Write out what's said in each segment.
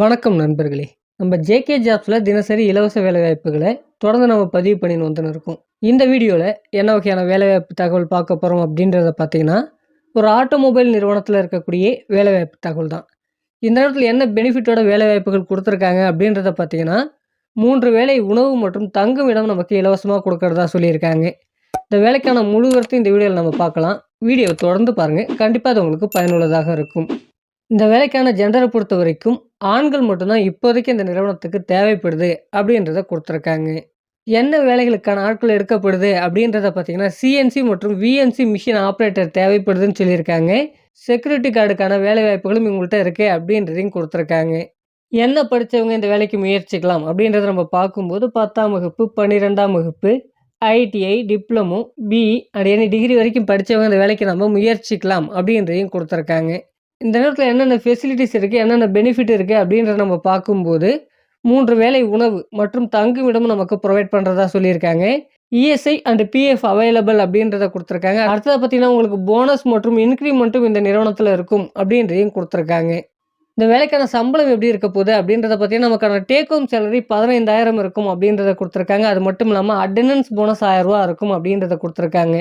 வணக்கம் நண்பர்களே. நம்ம ஜேகே ஜாப்ஸில் தினசரி இலவச வேலைவாய்ப்புகளை தொடர்ந்து நம்ம பதிவு பண்ணின்னு வந்துன்னு இருக்கோம். இந்த வீடியோவில் என்ன வகையான வேலைவாய்ப்பு தகவல் பார்க்க போகிறோம் அப்படின்றத பார்த்தீங்கன்னா ஒரு ஆட்டோமொபைல் நிறுவனத்தில் இருக்கக்கூடிய வேலைவாய்ப்பு தகவல் தான். இந்த நேரத்தில் என்ன பெனிஃபிட்டோட வேலைவாய்ப்புகள் கொடுத்துருக்காங்க அப்படின்றத பார்த்தீங்கன்னா மூன்று வேலை உணவு மற்றும் தங்கும் இடம் நமக்கு இலவசமாக கொடுக்கறதா சொல்லியிருக்காங்க. இந்த வேலைக்கான முழு விவரத்தையும் இந்த வீடியோவில் நம்ம பார்க்கலாம். வீடியோ தொடர்ந்து பாருங்கள் கண்டிப்பாக அது உங்களுக்கு பயனுள்ளதாக இருக்கும். இந்த வேலைக்கான ஜெண்டரை பொறுத்த வரைக்கும் ஆண்கள் மட்டும்தான் இப்போதைக்கு இந்த நிறுவனத்துக்கு தேவைப்படுது அப்படின்றத கொடுத்துருக்காங்க. என்ன வேலைகளுக்கான ஆட்கள் எடுக்கப்படுது அப்படின்றத பார்த்தீங்கன்னா சிஎன்சி மற்றும் விஎன்சி மிஷின் ஆப்ரேட்டர் தேவைப்படுதுன்னு சொல்லியிருக்காங்க. செக்யூரிட்டி கார்டுக்கான வேலை வாய்ப்புகளும் இவங்கள்ட்ட இருக்கு அப்படின்றதையும் கொடுத்துருக்காங்க. என்ன படித்தவங்க இந்த வேலைக்கு முயற்சிக்கலாம் அப்படின்றத நம்ம பார்க்கும்போது பத்தாம் வகுப்பு பன்னிரெண்டாம் வகுப்பு ITI diploma BE and any degree வரைக்கும் படித்தவங்க இந்த வேலைக்கு நம்ம முயற்சிக்கலாம் அப்படின்றதையும் கொடுத்துருக்காங்க. இந்த நேரத்தில் என்னென்ன ஃபெசிலிட்டிஸ் இருக்குது என்னென்ன பெனிஃபிட் இருக்குது அப்படின்றத நம்ம பார்க்கும்போது மூன்று வேலை உணவு மற்றும் தங்குமிடமும் நமக்கு ப்ரொவைட் பண்ணுறதா சொல்லியிருக்காங்க. இஎஸ்ஐ அண்ட் பிஎஃப் அவைலபிள் அப்படின்றத கொடுத்துருக்காங்க. அடுத்ததை பார்த்தீங்கன்னா உங்களுக்கு போனஸ் மற்றும் இன்க்ரிமெண்ட்டும் இந்த நிறுவனத்தில் இருக்கும் அப்படின்றதையும் கொடுத்துருக்காங்க. இந்த வேலைக்கான சம்பளம் எப்படி இருக்க போகுது அப்படின்றத பார்த்தீங்கன்னா நமக்கான டேக் ஹோம் சேலரி பதினைந்தாயிரம் இருக்கும் அப்படின்றத கொடுத்துருக்காங்க. அது மட்டும் இல்லாமல் அட்டெண்டன்ஸ் போனஸ் ஆயிரரூவா இருக்கும் அப்படின்றத கொடுத்துருக்காங்க.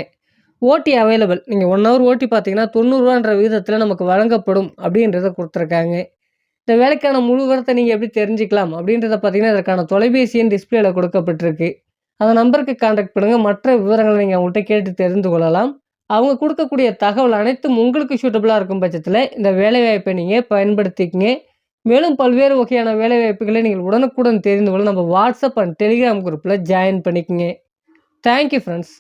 ஓட்டி அவைலபிள் நீங்கள் ஒன் ஹவர் ஓட்டி பார்த்தீங்கன்னா தொண்ணூறுரூவான்ற விகிதத்தில் நமக்கு வழங்கப்படும் அப்படின்றத கொடுத்துருக்காங்க. இந்த வேலைக்கான முழு விவரத்தை நீங்கள் எப்படி தெரிஞ்சுக்கலாம் அப்படின்றத பார்த்தீங்கன்னா இதற்கான தொலைபேசி எண் டிஸ்பிளேல கொடுக்கப்பட்டிருக்கு. அந்த நம்பருக்கு கான்டாக்ட் பண்ணுங்கள் மற்ற விவரங்களை நீங்கள் அவங்கள்ட்ட கேட்டு தெரிந்து கொள்ளலாம். அவங்க கொடுக்கக்கூடிய தகவல் அனைத்தும் உங்களுக்கு சூட்டபுளாக இருக்கும் பட்சத்தில் இந்த வேலைவாய்ப்பை நீங்கள் பயன்படுத்திக்கங்க. மேலும் பல்வேறு வகையான வேலைவாய்ப்புகளை நீங்கள் உடனுக்குடன் தெரிந்து கொள்ள நம்ம வாட்ஸ்அப் அண்ட் டெலிகிராம் குரூப்பில் ஜாயின் பண்ணிக்கங்க. Thank you friends